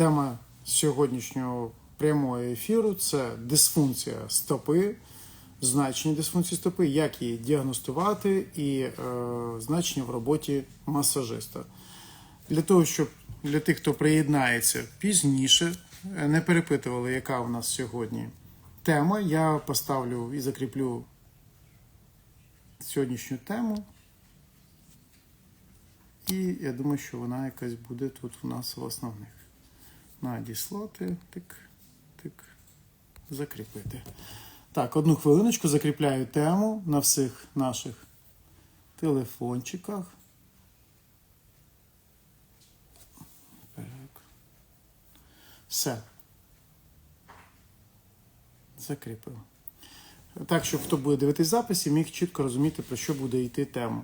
Тема сьогоднішнього прямого ефіру це дисфункція стопи, значення дисфункції стопи, як її діагностувати і е, значення в роботі масажиста. Для того, щоб для тих, хто приєднається пізніше, е, не перепитували, яка у нас сьогодні тема, я поставлю і закріплю сьогоднішню тему. І я думаю, що вона якась буде тут у нас в основних. Надіслати, тик, тик, закріпити. Так, одну хвилиночку закріпляю тему на всіх наших телефончиках. Все. Закріпив. Так, щоб хто буде дивитись записи, міг чітко розуміти, про що буде йти тема.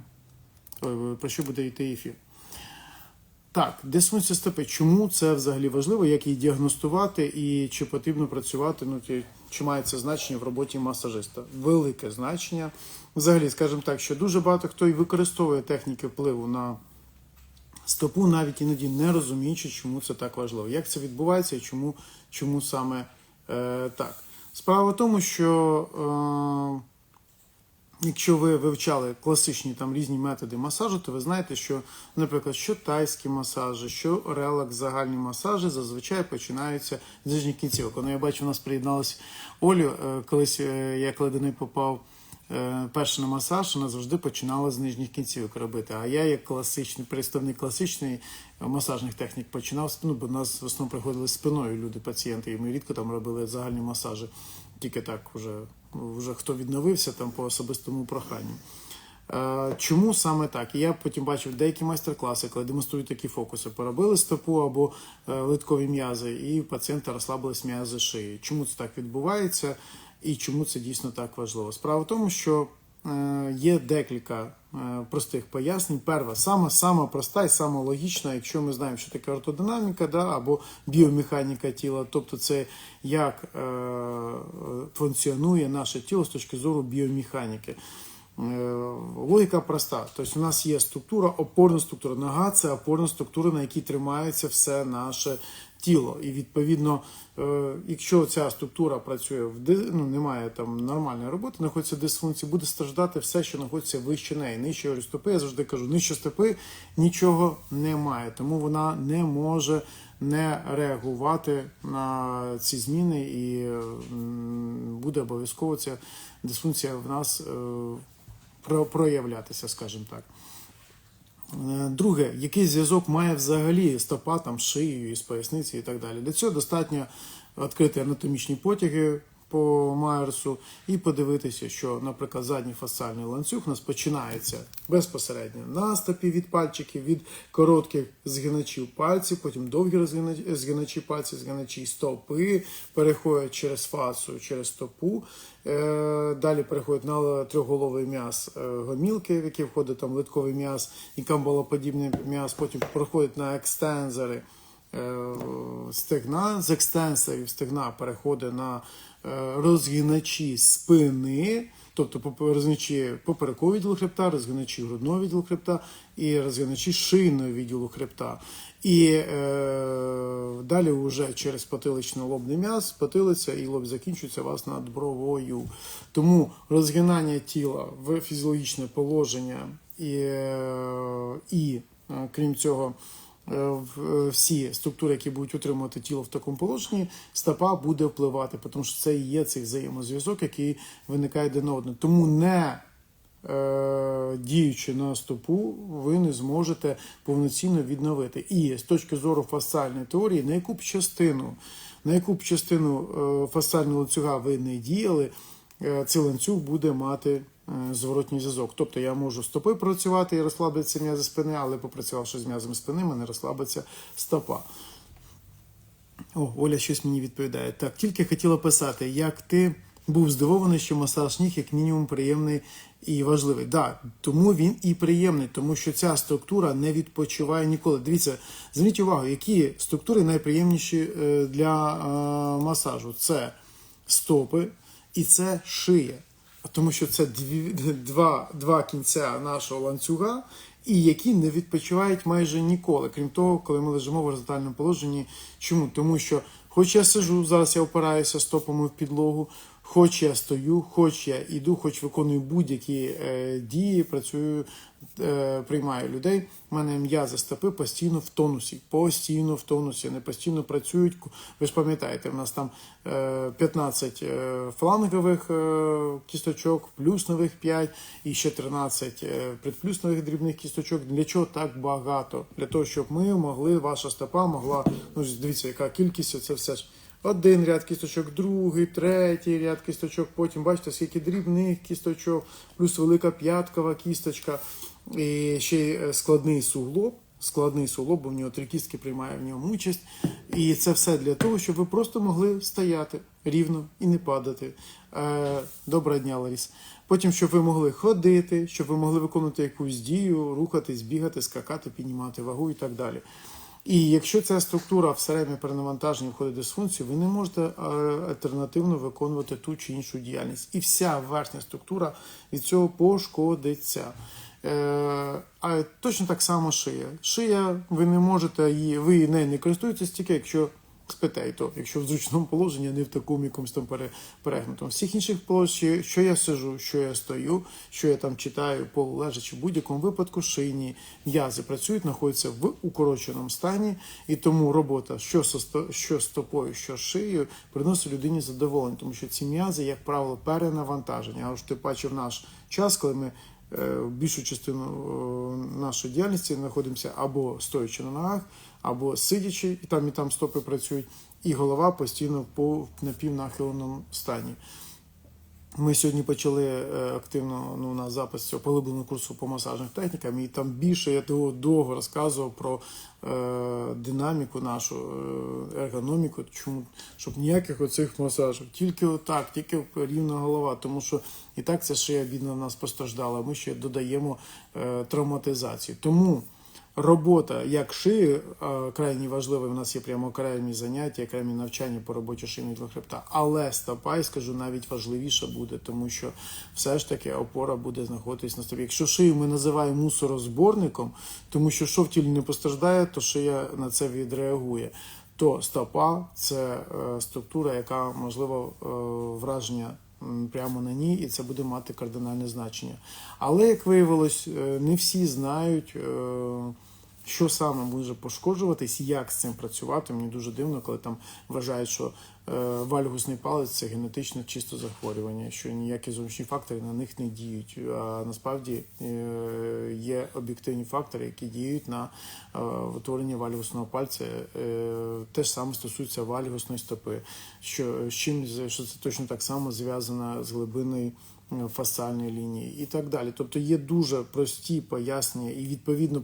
Про що буде йти ефір. Так, дисфункція стопи. Чому це взагалі важливо, як її діагностувати і чи потрібно працювати, ну чи має це значення в роботі масажиста? Велике значення. Взагалі, скажімо так, що дуже багато хто і використовує техніки впливу на стопу, навіть іноді не розуміючи, чому це так важливо. Як це відбувається і чому, чому саме е, так? Справа в тому, що. Е, Якщо ви вивчали класичні там різні методи масажу, то ви знаєте, що, наприклад, що тайські масажі, що релакс, загальні масажі зазвичай починаються з нижніх кінцівок. Ну, я бачу, у нас приєдналась Олю. Е, Колись е, я неї попав е, перший на масаж, вона завжди починала з нижніх кінцівок робити. А я, як класичний представник класичної масажних технік, починав з- ну, бо нас в основному приходили спиною люди, пацієнти, і ми рідко там робили загальні масажі. Тільки так вже, вже хто відновився там по особистому проханню. Е, Чому саме так? І я потім бачив деякі майстер-класи, коли демонструють такі фокуси. Поробили стопу або е, литкові м'язи, і у пацієнта розслабились м'язи шиї. Чому це так відбувається і чому це дійсно так важливо? Справа в тому, що є декілька е, простих пояснень. Перша, сама, сама проста і сама логічна, якщо ми знаємо, що таке ортодинаміка да, або біомеханіка тіла, тобто це як е, функціонує наше тіло з точки зору біомеханіки. Е, Логіка проста. Тобто у нас є структура, опорна структура. Нога це опорна структура, на якій тримається все наше тіло. І відповідно, е, якщо ця структура працює в ну, немає там нормальної роботи, знаходиться дисфункції, буде страждати все, що знаходиться вище неї. Нижче говорю, я завжди кажу, нижче стопи нічого немає, тому вона не може не реагувати на ці зміни, і буде обов'язково ця дисфункція в нас е, про- проявлятися, скажімо так. Е, Друге, який зв'язок має взагалі стопа там з шиєю, з поясниці і так далі. Для цього достатньо відкрити анатомічні потяги по Майерсу і подивитися, що, наприклад, задній фасціальний ланцюг у нас починається безпосередньо на стопі від пальчиків, від коротких згиначів пальців, потім довгі згиначі пальців, згиначі стопи, переходять через фасу, через стопу. Е, Далі переходить на трьохголовий м'яз е, гомілки, в які входить там литковий м'яз і камбалоподібний м'яз, потім проходить на екстензори е, стегна, з екстенсорів стегна переходить на розгіначі спини, тобто розгиначі поперекового відділу хребта, розгиначі грудного відділу хребта і розгиначі шийного відділу хребта. І е, далі вже через потилично-лобний м'яз, потилиця і лоб закінчується вас над бровою. Тому розгинання тіла в фізіологічне положення і, е, і е, крім цього, всі структури, які будуть утримувати тіло в такому положенні, стопа буде впливати, тому що це і є цей взаємозв'язок, який виникає один одного. Тому не е, діючи на стопу, ви не зможете повноцінно відновити. І з точки зору фасціальної теорії, на яку б частину, на яку б частину е, фасціального ланцюга ви не діяли, е, цей ланцюг буде мати е, зворотній зв'язок. Тобто я можу стопою працювати і розслабитися м'язи спини, але попрацювавши з м'язами спини, мене розслабиться стопа. О, Оля щось мені відповідає. Так, тільки хотіла писати, як ти був здивований, що масаж ніг як мінімум приємний і важливий. Да, тому він і приємний, тому що ця структура не відпочиває ніколи. Дивіться, зверніть увагу, які структури найприємніші е, для е, масажу. Це стопи і це шия. Тому що це дві, два, два кінця нашого ланцюга, і які не відпочивають майже ніколи, крім того, коли ми лежимо в горизонтальному положенні. Чому? Тому що, хоч я сижу, зараз я опираюся стопами в підлогу, хоч я стою, хоч я іду, хоч виконую будь-які е, дії, працюю, приймаю людей. У мене м'язи стопи постійно в тонусі, постійно в тонусі, не постійно працюють. Ви ж пам'ятаєте, в нас там е, 15 е, флангових е, кісточок, плюснових 5 і ще 13 е, предплюснових дрібних кісточок. Для чого так багато? Для того, щоб ми могли, ваша стопа могла, ну дивіться, яка кількість, це все ж. Один ряд кісточок, другий, третій ряд кісточок. Потім бачите, скільки дрібних кісточок, плюс велика п'яткова кісточка, і ще е, складний суглоб. Складний суглоб, бо в нього три кістки приймає в ньому участь. І це все для того, щоб ви просто могли стояти рівно і не падати. Е, Доброго дня, Ларіс. Потім, щоб ви могли ходити, щоб ви могли виконувати якусь дію, рухатись, бігати, скакати, піднімати вагу і так далі. І якщо ця структура в середньо перенавантаженні входить в дисфункцію, ви не можете е, альтернативно виконувати ту чи іншу діяльність. І вся верхня структура від цього пошкодиться. Е, А точно так само шия. Шия, ви не можете її, ви нею не користуєтесь тільки, якщо спите, і то, якщо в зручному положенні, а не в такому якомусь там пере- перегнутому. Всіх інших положень, що я сижу, що я стою, що я там читаю, полулежачи, в будь-якому випадку шийні м'язи працюють, знаходяться в укороченому стані, і тому робота що, со що стопою, що шиєю приносить людині задоволення, тому що ці м'язи, як правило, перенавантажені. А ж ти бачив наш час, коли ми більшу частину е, нашої діяльності знаходимося або стоячи на ногах, або сидячи, і там і там стопи працюють, і голова постійно по напівнахиленому стані. Ми сьогодні почали е, активно ну, на запис цього поглибленого курсу по масажним технікам, і там більше я того довго розказував про е, динаміку нашу, е, ергономіку, чому щоб ніяких оцих масажів, тільки отак, тільки рівна голова, тому що і так ця шия бідна нас постраждала. Ми ще додаємо е, травматизацію. Тому Робота як шиї крайні важлива. У нас є прямо окремі заняття, окремі навчання по роботі шийного хребта. Але стопа, я скажу, навіть важливіше буде, тому що все ж таки опора буде знаходитись на стопі. Якщо шию ми називаємо мусорозборником, тому що що в тілі не постраждає, то шия на це відреагує. То стопа це е, структура, яка можливо е, враження прямо на ній, і це буде мати кардинальне значення. Але як виявилось, е, не всі знають. Що саме може пошкоджуватись, як з цим працювати. Мені дуже дивно, коли там вважають, що е, вальгусний палець це генетично чисто захворювання, що ніякі зовнішні фактори на них не діють. А насправді е, є об'єктивні фактори, які діють на е, утворення вальгусного пальця. Те ж саме стосується вальгусної стопи, що з чим що це точно так само зв'язано з глибиною фасальної лінії і так далі. Тобто є дуже прості пояснення, і відповідно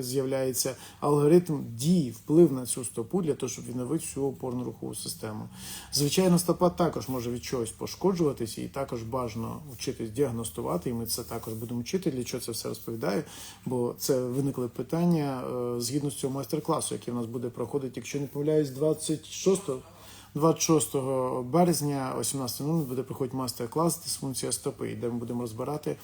з'являється алгоритм дії, вплив на цю стопу для того, щоб відновити всю опорно рухову систему. Звичайно, стопа також може від чогось пошкоджуватися, і також бажано вчитись діагностувати. І ми це також будемо вчити. Для чого це все розповідаю? Бо це виникли питання е, згідно з цього майстер-класу, який в нас буде проходити, якщо не помиляюсь, 26 26 березня о 17.00 буде проходити майстер-клас дисфункція стопи, де ми будемо розбирати,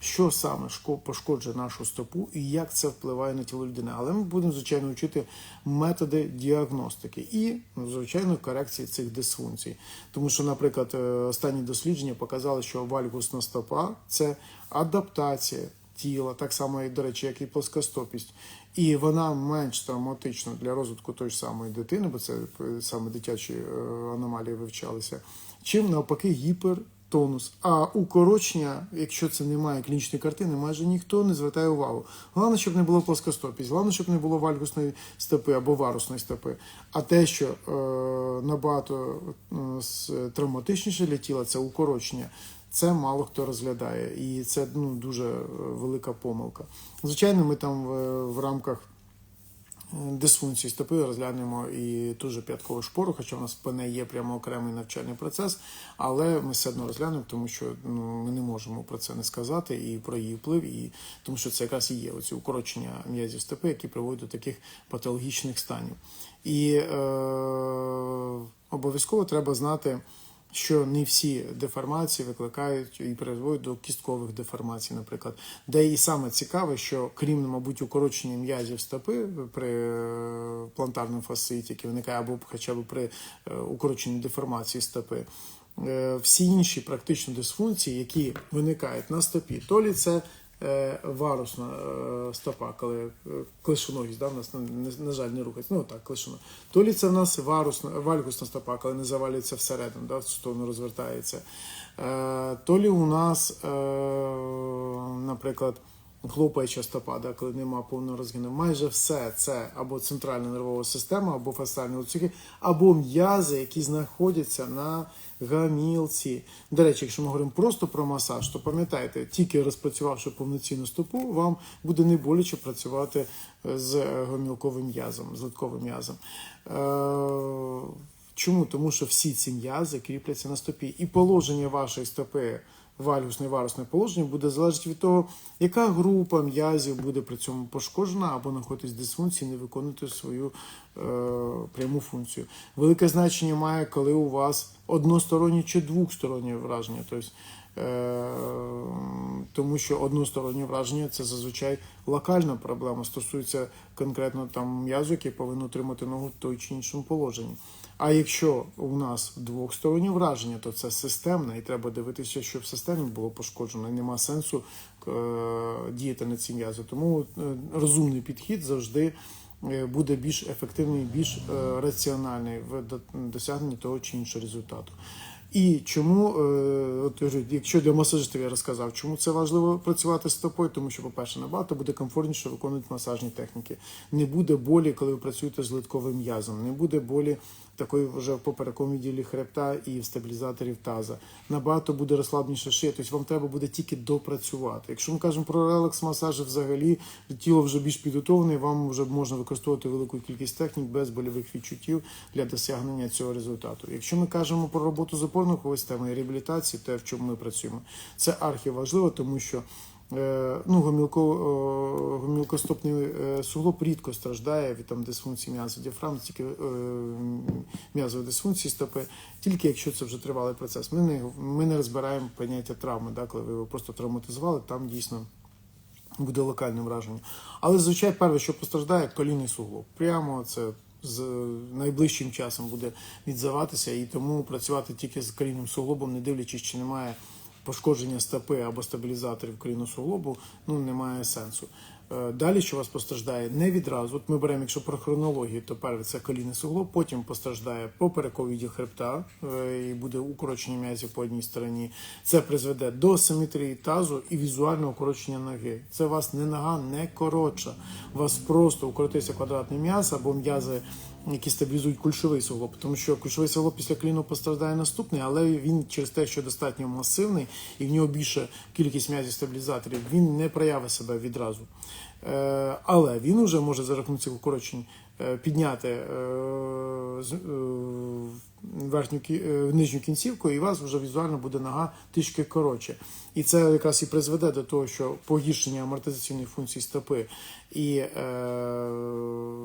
що саме шко- пошкоджує нашу стопу і як це впливає на тіло людини. Але ми будемо, звичайно, вчити методи діагностики і, ну, звичайно, корекції цих дисфункцій. Тому що, наприклад, е, останні дослідження показали, що вальгусна стопа це адаптація тіла, так само, і, до речі, як і плоскостопість. І вона менш травматична для розвитку тої ж самої дитини, бо це е, саме дитячі е, аномалії вивчалися, чим навпаки гіпертонус. А укорочення, якщо це немає клінічної картини, майже ніхто не звертає увагу. Головне, щоб не було плоскостопість, головне, щоб не було вальгусної стопи або варусної стопи. А те, що е, набагато е, травматичніше для тіла, це укорочення. Це мало хто розглядає, і це ну, дуже е, велика помилка. Звичайно, ми там в, в рамках е, дисфункції стопи розглянемо і ту же п'яткову шпору, хоча в нас по неї є прямо окремий навчальний процес, але ми все одно розглянемо, тому що ну, ми не можемо про це не сказати і про її вплив, і тому що це якраз і є оці укорочення м'язів стопи, які приводять до таких патологічних станів. І е, обов'язково треба знати що не всі деформації викликають і призводять до кісткових деформацій, наприклад. Де і саме цікаве, що крім, мабуть, укорочення м'язів стопи при е, плантарному фасциті, який виникає або хоча б при е, укороченні деформації стопи, е, всі інші практично дисфункції, які виникають на стопі, то лі це варусна е, стопа, коли е, клишоногість, да, в нас, ну, на, на жаль, не рухається, ну так, клишоно. То лі це в нас варусна, вальгусна стопа, коли не завалюється всередину, да, в сторону розвертається. Е, то лі у нас, е, наприклад, хлопаюча стопа, да, коли немає повного розгину. Майже все це або центральна нервова система, або фасціальні ланцюги, або м'язи, які знаходяться на гамілці. До речі, якщо ми говоримо просто про масаж, то пам'ятайте, тільки розпрацювавши повноцінну стопу, вам буде не боляче працювати з гомілковим м'язом, з литковим м'язом. Е, Чому? Тому що всі ці м'язи кріпляться на стопі. І положення вашої стопи, вальгусне і варусне положення, буде залежати від того, яка група м'язів буде при цьому пошкоджена або знаходитись в дисфункції, не виконувати свою е, пряму функцію. Велике значення має, коли у вас одностороннє чи двостороннє враження. Тобто, е, тому що одностороннє враження це зазвичай локальна проблема, стосується конкретно там м'язу, який повинен отримати ногу в той чи іншому положенні. А якщо у нас двохстороннє враження, то це системне, і треба дивитися, щоб в системі було пошкоджено, і нема сенсу е, діяти на ці м'язи. Тому е, розумний підхід завжди е, буде більш ефективний, більш е, раціональний в досягненні того чи іншого результату. І чому, от, якщо для масажистів я розказав, чому це важливо працювати з стопою, тому що, по-перше, набагато буде комфортніше виконувати масажні техніки. Не буде болі, коли ви працюєте з литковим м'язом, не буде болі такої вже в поперековому відділі хребта і в стабілізаторів таза. Набагато буде розслабніше шия, тобто вам треба буде тільки допрацювати. Якщо ми кажемо про релакс-масажі, взагалі тіло вже більш підготовлене, вам вже можна використовувати велику кількість технік без больових відчуттів для досягнення цього результату. Якщо ми кажемо про роботу з опорно-рухової системи і реабілітації, те, в чому ми працюємо, це архіважливо, тому що ну, гомілко, е, гомілкостопний е, суглоб рідко страждає від там, дисфункції м'язу діафрагми, тільки е, м'язової дисфункції стопи, тільки якщо це вже тривалий процес. Ми не, ми не розбираємо поняття травми, да, коли ви його просто травматизували, там дійсно буде локальне враження. Але, звичайно, перше, що постраждає, колінний суглоб. Прямо це з найближчим часом буде відзиватися, і тому працювати тільки з колінним суглобом, не дивлячись, чи немає пошкодження стопи або стабілізаторів колінного ну немає сенсу. Е, Далі, що вас постраждає, не відразу. От ми беремо, якщо про хронологію, то перше це колінний суглоб, потім постраждає поперековий відділ хребта е, і буде укорочення м'язів по одній стороні. Це призведе до симетрії тазу і візуального укорочення ноги. Це у вас не нога, не коротша. У вас просто укоротився квадратний м'яз або м'язи які стабілізують кульшовий суглоб, тому що кульшовий суглоб після коліну постраждає наступний, але він через те, що достатньо масивний і в нього більша кількість м'язів стабілізаторів, він не проявить себе відразу. Е, Але він вже може за рахунок цих укорочень е, підняти е, верхню нижню кінцівку, і у вас вже візуально буде нога трішки коротше. І це якраз і призведе до того, що погіршення амортизаційної функції стопи і е,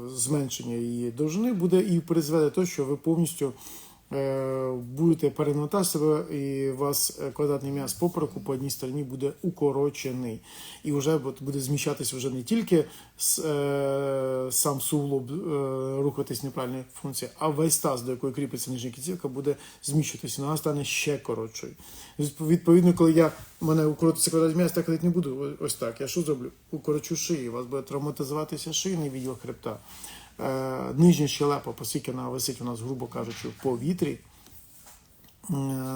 зменшення її довжини буде і призведе до того, що ви повністю будете перенавантажити себе, і у вас е, квадратний м'яз попереку по одній стороні буде укорочений. І вже буде зміщатися вже не тільки е, сам суглоб е, рухатись неправильної функції, а весь таз, до якої кріпиться нижня кінцівка, буде зміщуватися. Вона стане ще коротшою. Відповідно, коли я мене укоротиться квадратний м'яз, так не буду. Ось так. Я що зроблю? Укорочу шиї. У вас буде травматизуватися шийний відділ хребта. Е, нижня щелепа, оскільки вона висить у нас, грубо кажучи, в повітрі, е,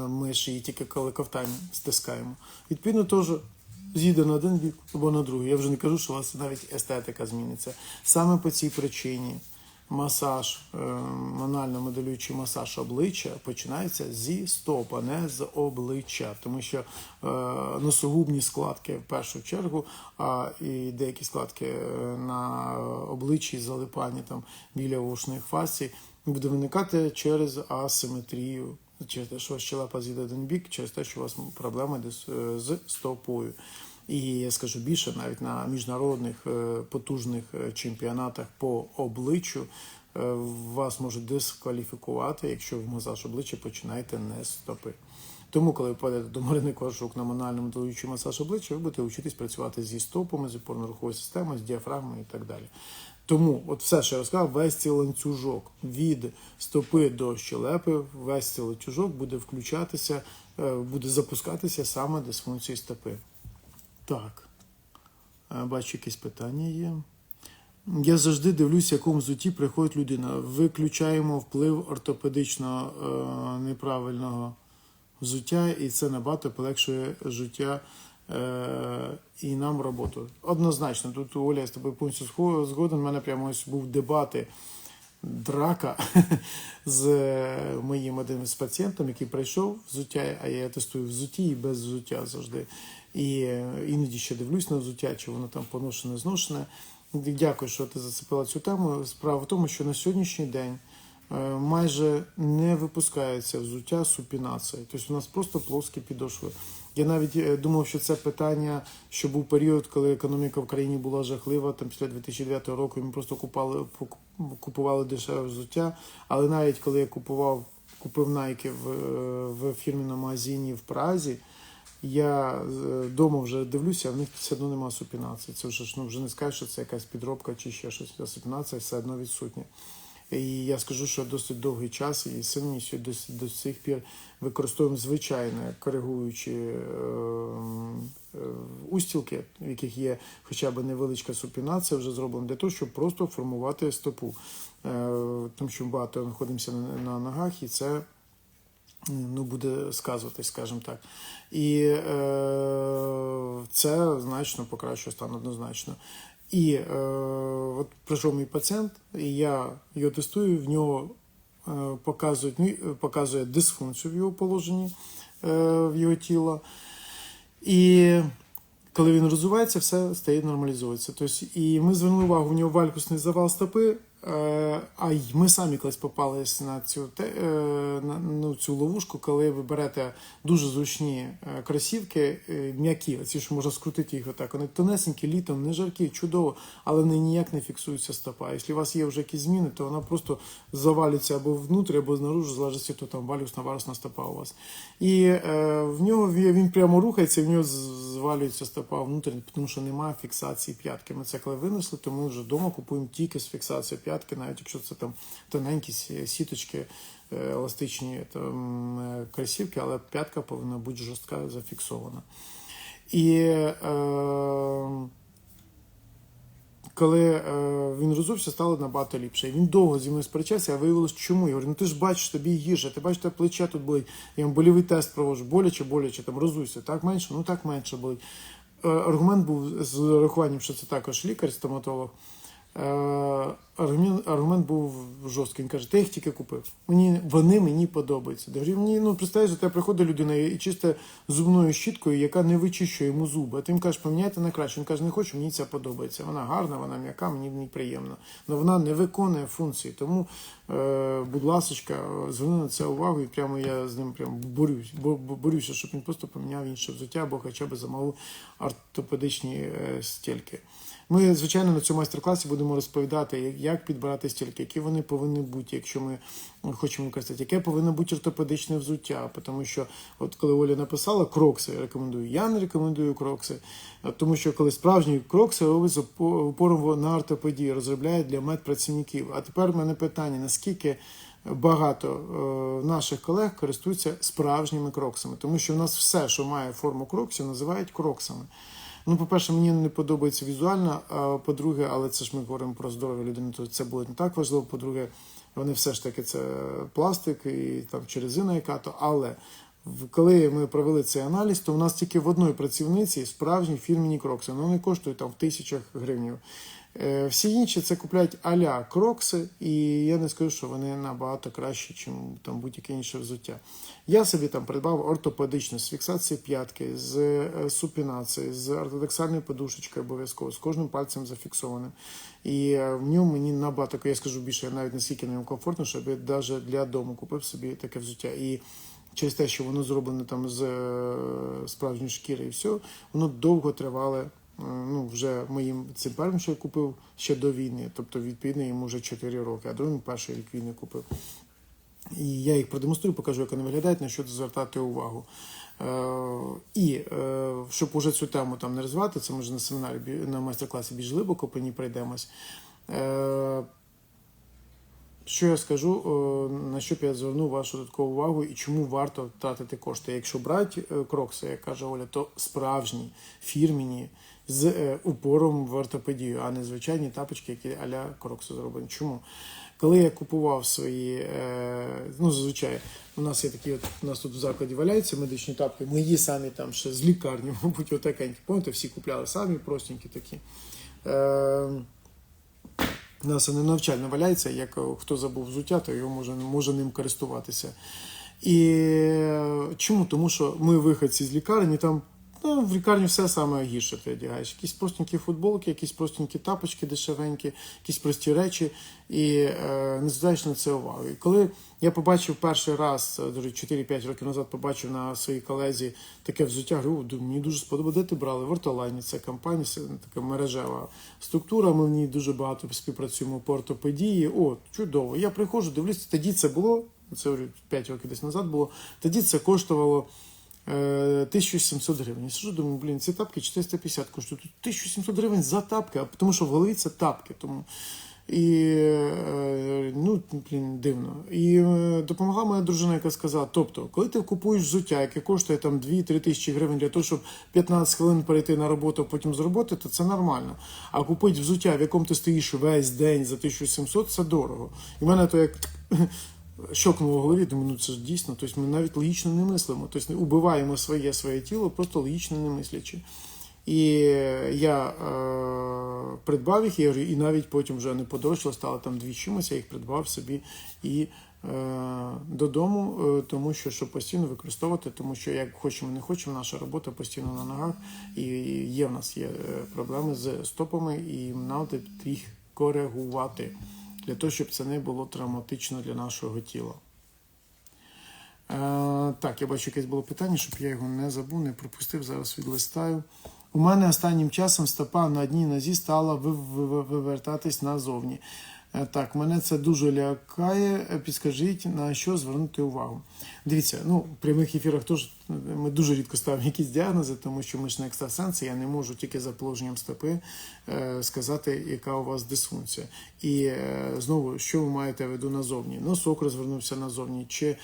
ми ж її тільки коли ковтаємо, стискаємо. Відповідно, теж з'їде на один бік або на другий. Я вже не кажу, що у вас навіть естетика зміниться. Саме по цій причині масаж, е, манально моделюючий масаж обличчя починається зі стоп, а не з обличчя, тому що е, носогубні складки в першу чергу, а і деякі складки е, на обличчі, залипання там біля вушних фасцій буде виникати через асиметрію, через те, що щелепа з'їде один бік, через те, що у вас проблеми з стопою. І я скажу більше, навіть на міжнародних е, потужних е, чемпіонатах по обличчю е, вас можуть дискваліфікувати, якщо в масаж обличчя починаєте не з стопи. Тому, коли ви падаєте до Марини Квашук на мануальному моделюючий масаж обличчя, ви будете вчитись працювати зі стопами, з опорно-руховою системою, з діафрагмою і так далі. Тому, от все, що я розказав, весь цей ланцюжок від стопи до щелепи, весь цей ланцюжок буде включатися, буде запускатися саме дисфункції стопи. Так. Е, Бачу, якісь питання є. Я завжди дивлюся, в якому взутті приходить людина. Виключаємо вплив ортопедично е, неправильного взуття, і це набагато полегшує життя е, і нам роботу. Однозначно, тут Оля я з тобою повністю згоден. У мене прямо ось був дебати, драка з моїм одним з пацієнтом, який прийшов взуття, а я тестую взутті і без взуття завжди. І е, іноді ще дивлюсь на взуття, чи воно там поношене, зношене. Дякую, що ти зацепила цю тему. Справа в тому, що на сьогоднішній день е, майже не випускається взуття супінації. Тобто у нас просто плоскі підошви. Я навіть е, думав, що це питання, що був період, коли економіка в країні була жахлива, там після 2009 року ми просто купували, купували дешеве взуття. Але навіть коли я купував, купив Nike в, в фірміному магазині в Празі, я вдома вже дивлюся, а в них все одно немає супінації. Це вже ну, вже не скажеш, що це якась підробка чи ще щось. А Супінація все одно відсутня. І я скажу, що досить довгий час, і ще до, до сих пір використовуємо звичайне коригуючі е, е, устілки, в яких є хоча б невеличка супінація, вже зроблена для того, щоб просто формувати стопу. Е, тому що багато знаходимося на, на ногах, і це ну, буде сказуватись, скажімо так. І е, це значно покращує стан однозначно. І е, от прийшов мій пацієнт, і я його тестую, в нього е, показують, показує дисфункцію в його положенні, е, в його тіла. І коли він розвивається, все стає нормалізується. Тобто, і ми звернули увагу, в нього валькусний завал стопи, а й ми самі колись попались на цю, е, на ну, цю ловушку, коли ви берете дуже зручні е, кросівки, е, м'які, оці, що можна скрутити їх отак. Вони тонесенькі, літом, не жаркі, чудово, але вони ніяк не фіксується стопа. Якщо у вас є вже якісь зміни, то вона просто завалюється або внутрі, або знаружи, залежить, то там валюсна варусна стопа у вас. І е, в нього він прямо рухається, в нього звалюється стопа внутрі, тому що немає фіксації п'ятки. Ми це коли винесли, то ми вже вдома купуємо тільки з фіксацією п'ятки, навіть якщо це там тоненькі сіточки, е, еластичні там, е, але п'ятка повинна бути жорстка зафіксована. І е, коли е, він розувся, стало набагато ліпше. Він довго зі мною сперечався, а виявилось, чому. Я говорю, ну ти ж бачиш, тобі гірше, ти бачиш, тебе плече тут болить. Я йому больовий тест проводжу, боляче, боляче, там розуйся, так менше, ну так менше болить. Е, аргумент був з урахуванням, що це також лікар, стоматолог. Е, аргумент, аргумент був жорсткий. Він каже, ти їх тільки купив. Мені, вони мені подобаються. Я говорю, мені, ну, представляєш, до тебе приходить людина і чисте зубною щіткою, яка не вичищує йому зуби. А ти їм кажеш, поміняйте на краще. Він каже, не хочу, мені це подобається. Вона гарна, вона м'яка, мені в приємно. Але вона не виконує функції. Тому, е, будь ласка, зверни на це увагу, і прямо я з ним прямо борюсь, бо, бо- борюся, щоб він просто поміняв інше взуття або хоча б замовив ортопедичні е, стільки. Ми, звичайно, на цьому майстер-класі будемо розповідати, як- підбирати стільки, які вони повинні бути, якщо ми хочемо використати, яке повинно бути ортопедичне взуття. Тому що, от коли Оля написала крокси, я рекомендую. Я не рекомендую крокси, тому що коли справжні крокси з опо- упором на ортопедії, розробляють для медпрацівників. А тепер в мене питання: наскільки багато е, наших колег користуються справжніми кроксами, тому що в нас все, що має форму кроксів, називають кроксами. Ну, по-перше, мені не подобається візуально, а по-друге, але це ж ми говоримо про здоров'я людини, то це буде не так важливо. По-друге, вони все ж таки це пластик і там чи резина яка то. Але коли ми провели цей аналіз, то у нас тільки в одної працівниці справжні фірмені крокси. Ну, вони коштують там в тисячах гривень. Е, Всі інші це купляють аля крокси, і я не скажу, що вони набагато кращі, ніж будь-яке інше взуття. Я собі там придбав ортопедичну з фіксацією п'ятки, з е, супінації, з ортодоксальною подушечкою обов'язково, з кожним пальцем зафіксованим. І е, в ньому мені набагато, я скажу більше, я навіть наскільки на ньому комфортно, щоб я навіть для дому купив собі таке взуття. І через те, що воно зроблене там з справжньої шкіри і все, воно довго тривале ну, вже моїм цим першим, що я купив ще до війни. Тобто, відповідно, йому вже 4 роки, а другим перший рік війни купив. І я їх продемонструю, покажу, як вони виглядають, на що звертати увагу. Е, і е, щоб уже цю тему там не розвивати, це може на семінарі на майстер-класі більш глибоко по ній пройдемось. Е, що я скажу, е, на що б я звернув вашу додаткову увагу і чому варто тратити кошти? Якщо брати е, крокси, як каже Оля, то справжні, фірмені, з е, упором в ортопедію, а не звичайні тапочки, які аля крокси зроблені. Чому? Коли я купував свої, е, ну зазвичай у нас є такі, от у нас тут в закладі валяються медичні тапки, мої самі там ще з лікарні, мабуть, отакенькі. Пам'ятаєте, всі купляли самі простенькі такі. Е, у нас не навчально валяється, як хто забув взуття, то його може, може ним користуватися. І чому? Тому що ми виходці з лікарні, там ну, в лікарні все саме гірше ти одягаєш. Якісь простенькі футболки, якісь простенькі тапочки дешевенькі, якісь прості речі, і е, не звертаєш на це увагу. І коли я побачив перший раз, е, 4-5 років назад, побачив на своїй колезі таке взуття, говорю, мені дуже сподобалося. Де ти брали? В Ортолайні, це компанія, це така мережева структура. Ми в ній дуже багато співпрацюємо по ортопедії. О, чудово. Я приходжу, дивлюся, тоді це було. Це говорю, 5 років десь назад було. Тоді це коштувало е, 1700 гривень. Я сижу, думаю, блін, ці тапки 450 коштують. 1700 гривень за тапки, тому що в голові це тапки. Тому і е, ну, блін, дивно. І е, допомогла моя дружина, яка сказала: тобто, коли ти купуєш взуття, яке коштує там 2-3 тисячі гривень для того, щоб 15 хвилин перейти на роботу, а потім з роботи, то це нормально. А купити взуття, в якому ти стоїш весь день за 1700, це дорого. І в мене то як щокнуло в голові, думаю, ну це ж дійсно. Тобто ми навіть логічно не мислимо. Тобто убиваємо своє своє тіло, просто логічно не мислячи. І я е, придбав їх, я і навіть потім вже не подорожчало, стало там дві чимось, я їх придбав собі і е, додому, е, тому що щоб постійно використовувати, тому що як хочемо, не хочемо, наша робота постійно на ногах, і є в нас є е, проблеми з стопами, і нам треба їх коригувати для того, щоб це не було травматично для нашого тіла. Е, так, я бачу, якесь було питання, щоб я його не забув, не пропустив. Зараз відлистаю. У мене останнім часом стопа на одній нозі стала ви- ви- вивертатись назовні. Е, Так, мене це дуже лякає. Е, Підскажіть, на що звернути увагу. Дивіться, ну, в прямих ефірах теж ми дуже рідко ставимо якісь діагнози, тому що ми ж не екстрасенси, я не можу тільки за положенням стопи е, сказати, яка у вас дисфункція. І е, знову, що ви маєте в виду назовні? Носок розвернувся назовні, чи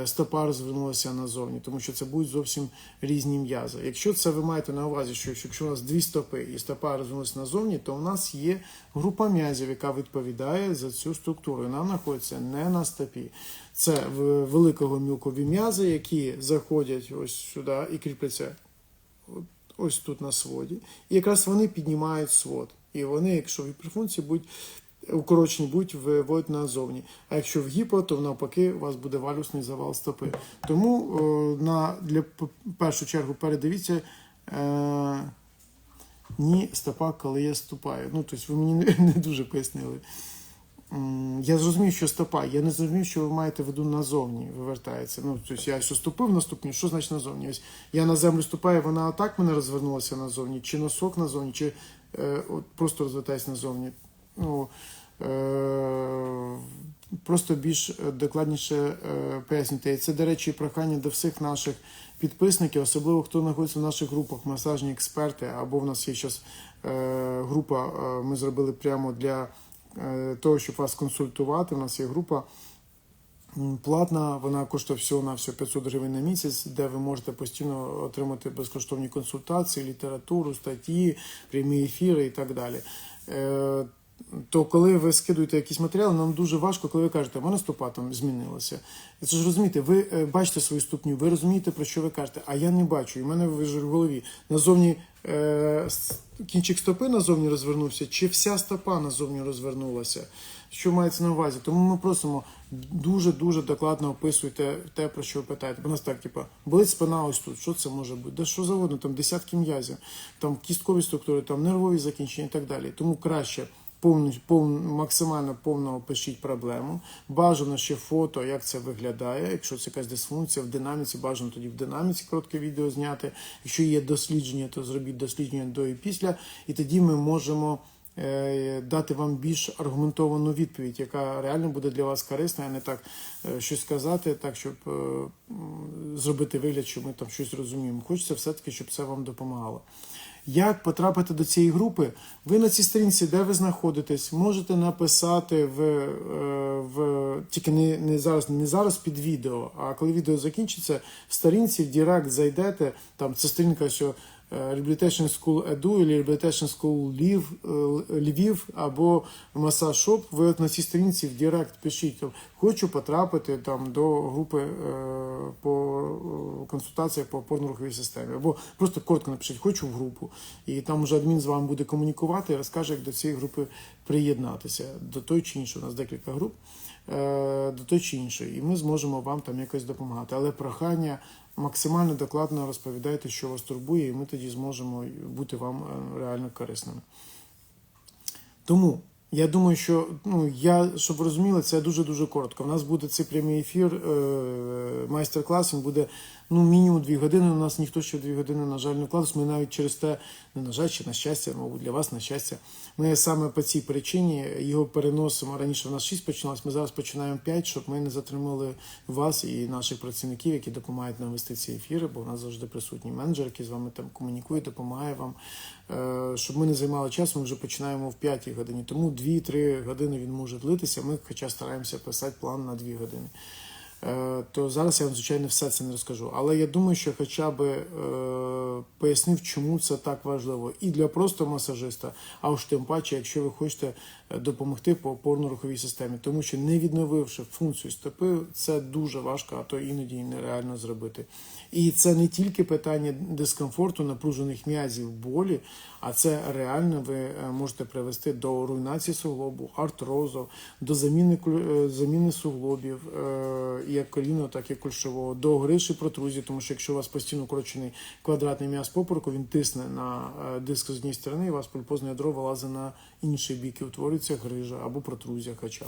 е, стопа розвернулася назовні, тому що це будуть зовсім різні м'язи. Якщо це ви маєте на увазі, що якщо у нас дві стопи і стопа розвернулася назовні, то у нас є група м'язів, яка відповідає за цю структуру. І Вона знаходиться не на стопі. Це великого мілкові м'язи, які заходять ось сюди і кріпляться ось тут на своді. І якраз вони піднімають свод. І вони, якщо в гіперфункції, будуть укорочені, будуть виводять назовні. А якщо в гіпо, то навпаки у вас буде валюсний завал стопи. Тому е, на, для першу чергу передивіться. Е, ні, стопа, коли я ступаю. Ну, тобто ви мені не, не дуже пояснили. Я зрозумів, що стопа. Я не зрозумів, що ви маєте в виду назовні вивертається. Ну, тобто я що ступив на ступню, що значить назовні? Ось я на землю ступаю, вона отак мене розвернулася назовні, чи носок назовні, чи е, от просто розвертається назовні. Ну, е, просто більш докладніше е, пояснюйте. І це, до речі, прохання до всіх наших підписників, особливо хто знаходиться в наших групах, масажні експерти, або в нас є зараз е, група, е, ми зробили прямо для того, щоб вас консультувати. У нас є група. Платна, вона коштує всього на всього 500 гривень на місяць, де ви можете постійно отримати безкоштовні консультації, літературу, статті, прямі ефіри і так далі. То коли ви скидуєте якісь матеріали, нам дуже важко, коли ви кажете, в мене стопа там змінилася. Це ж розумієте, ви е, бачите свою ступню, ви розумієте, про що ви кажете, а я не бачу. І в мене в голові назовні е, кінчик стопи назовні розвернувся, чи вся стопа назовні розвернулася. Що мається на увазі? Тому ми просимо дуже-дуже докладно описуйте те, про що ви питаєте. Бо нас так, типу, болить спина ось тут, що це може бути? Да що завгодно, там десятки м'язів, там кісткові структури, там нервові закінчення і так далі. Тому краще повну, повну, максимально повно опишіть проблему. Бажано ще фото, як це виглядає. Якщо це якась дисфункція в динаміці, бажано тоді в динаміці коротке відео зняти. Якщо є дослідження, то зробіть дослідження до і після, і тоді ми можемо е, дати вам більш аргументовану відповідь, яка реально буде для вас корисна, а не так е, щось сказати, так щоб е, зробити вигляд, що ми там щось розуміємо. Хочеться все-таки, щоб це вам допомагало. Як потрапити до цієї групи? Ви на цій сторінці, де ви знаходитесь, можете написати в, е, в тільки не, не зараз, не зараз під відео, а коли відео закінчиться, в сторінці в Дірект зайдете, там це сторінка, що Rehabilitation School Edu, або Rehabilitation School Львів, е, Львів або Massage Shop, ви на цій сторінці в Директ пишіть, хочу потрапити там, до групи е, по е, консультаціях по опорно-руховій системі. Або просто коротко напишіть, хочу в групу. І там вже адмін з вами буде комунікувати і розкаже, як до цієї групи приєднатися. До той чи іншої. У нас декілька груп е, до той чи іншої. І ми зможемо вам там якось допомагати. Але прохання максимально докладно розповідайте, що вас турбує, і ми тоді зможемо бути вам е, реально корисними. Тому я думаю, що ну я щоб ви розуміли, це дуже дуже коротко. У нас буде цей прямий ефір, е, майстер-клас. Він буде ну мінімум дві години. У нас ніхто ще дві години, на жаль, не вкладався. Ми навіть через те, не на жаль, чи на щастя, мабуть, для вас на щастя. Ми саме по цій причині його переносимо. Раніше в нас 6 починалось, ми зараз починаємо 5, щоб ми не затримали вас і наших працівників, які допомагають нам вести ці ефіри, бо у нас завжди присутній менеджер, який з вами там комунікує, допомагає вам. Е, Щоб ми не займали час, ми вже починаємо в 5 годині. Тому 2-3 години він може длитися. Ми хоча стараємося писати план на 2 години. Е, То зараз я вам, звичайно, все це не розкажу. Але я думаю, що хоча б е, пояснив, чому це так важливо і для просто масажиста, а уж тим паче, якщо ви хочете допомогти по опорно-руховій системі, тому що не відновивши функцію стопи, це дуже важко, а то іноді нереально зробити. І це не тільки питання дискомфорту, напружених м'язів, болі, а це реально ви е, можете привести до руйнації суглобу, артрозу, до заміни е, заміни суглобів, е, як коліно, так і кульшового, до гриші протрузії, тому що якщо у вас постійно укорочений квадратний м'яз попереку, він тисне на диск з однієї сторони, і у вас пульпозне ядро вилазить на інший бік і утворюється грижа або протрузія б.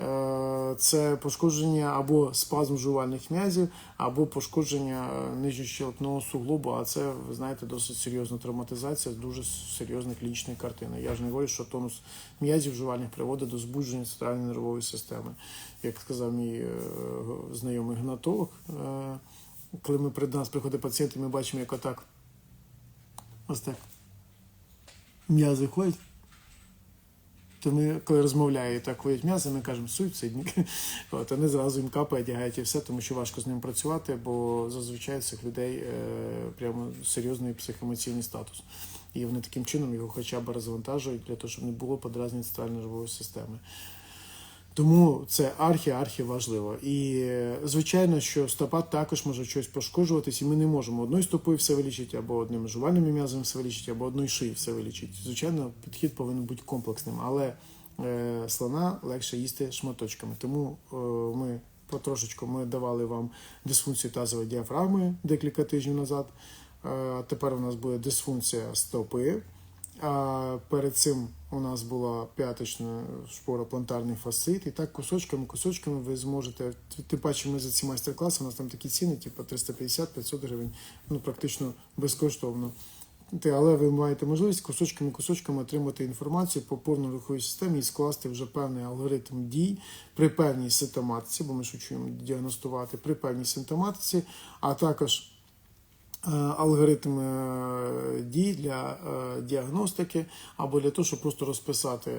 Е, Це пошкодження або спазм жувальних м'язів, або пошкодження е, нижньощелепного суглобу, а це, ви знаєте, досить серйозна травматизація дуже серйозної клінічної картини. Я ж не говорю, що тонус м'язів жувальних приводить до збудження центральної нервової системи. Як сказав мій е, знайомий гнатолог, коли ми при нас приходить пацієнт, і ми бачимо, як отак ось так м'язи ходять. То ми, коли розмовляю, так ходять м'язи, ми кажемо суїцидник. От, вони зразу їм капають, одягають і все, тому що важко з ним працювати, бо зазвичай цих людей е, прямо серйозний психоемоційний статус. І вони таким чином його хоча б розвантажують для того, щоб не було подразнень центральної нервової системи. Тому це архі-архі важливо. І звичайно, що стопа також може щось пошкоджуватись, і ми не можемо одною стопою все вилічити, або одним жувальним м'язом все вилічити, або одною шиєю все вилічити. Звичайно, підхід повинен бути комплексним, але е, слона легше їсти шматочками. Тому е, ми потрошечку ми давали вам дисфункцію тазової діафрагми декілька тижнів назад. Е, тепер у нас буде дисфункція стопи. А перед цим у нас була п'яточна шпороплантарний фасцит. І так кусочками, кусочками ви зможете. Тим паче ми за ці майстер-класи, у нас там такі ціни, типу 350-500 гривень, ну практично безкоштовно. Але ви маєте можливість кусочками кусочками отримати інформацію по опорно-руховій системі і скласти вже певний алгоритм дій при певній симптоматиці, бо ми ж чуємо діагностувати при певній симптоматиці, а також е, алгоритм е, дій для е, діагностики або для того, щоб просто розписати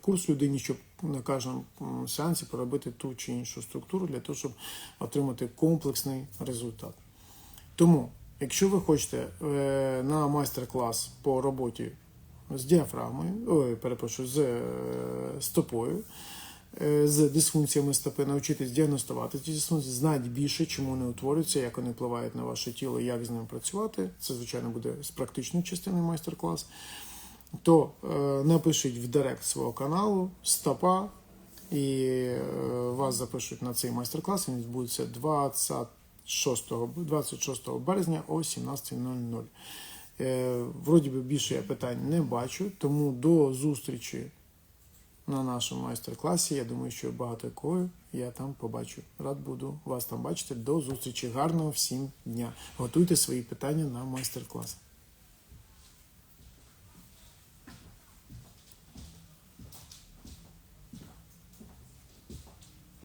курс людині, щоб на кожному сеансі поробити ту чи іншу структуру для того, щоб отримати комплексний результат. Тому, якщо ви хочете на майстер-клас по роботі з діафрагмою, ой, перепрошую, з стопою, з дисфункціями стопи, навчитись діагностувати ці дисфункції, знати більше, чому вони утворюються, як вони впливають на ваше тіло, як з ними працювати. Це, звичайно, буде з практичної частини майстер-клас. То е, напишіть в директ свого каналу стопа, і е, вас запишуть на цей майстер-клас. Він відбудеться 26, 26 березня о 17.00. Е, Вроді би більше я питань не бачу, тому до зустрічі на нашому майстер-класі. Я думаю, що багато якою я там побачу. Рад буду вас там бачити. До зустрічі. Гарного всім дня. Готуйте свої питання на майстер-клас.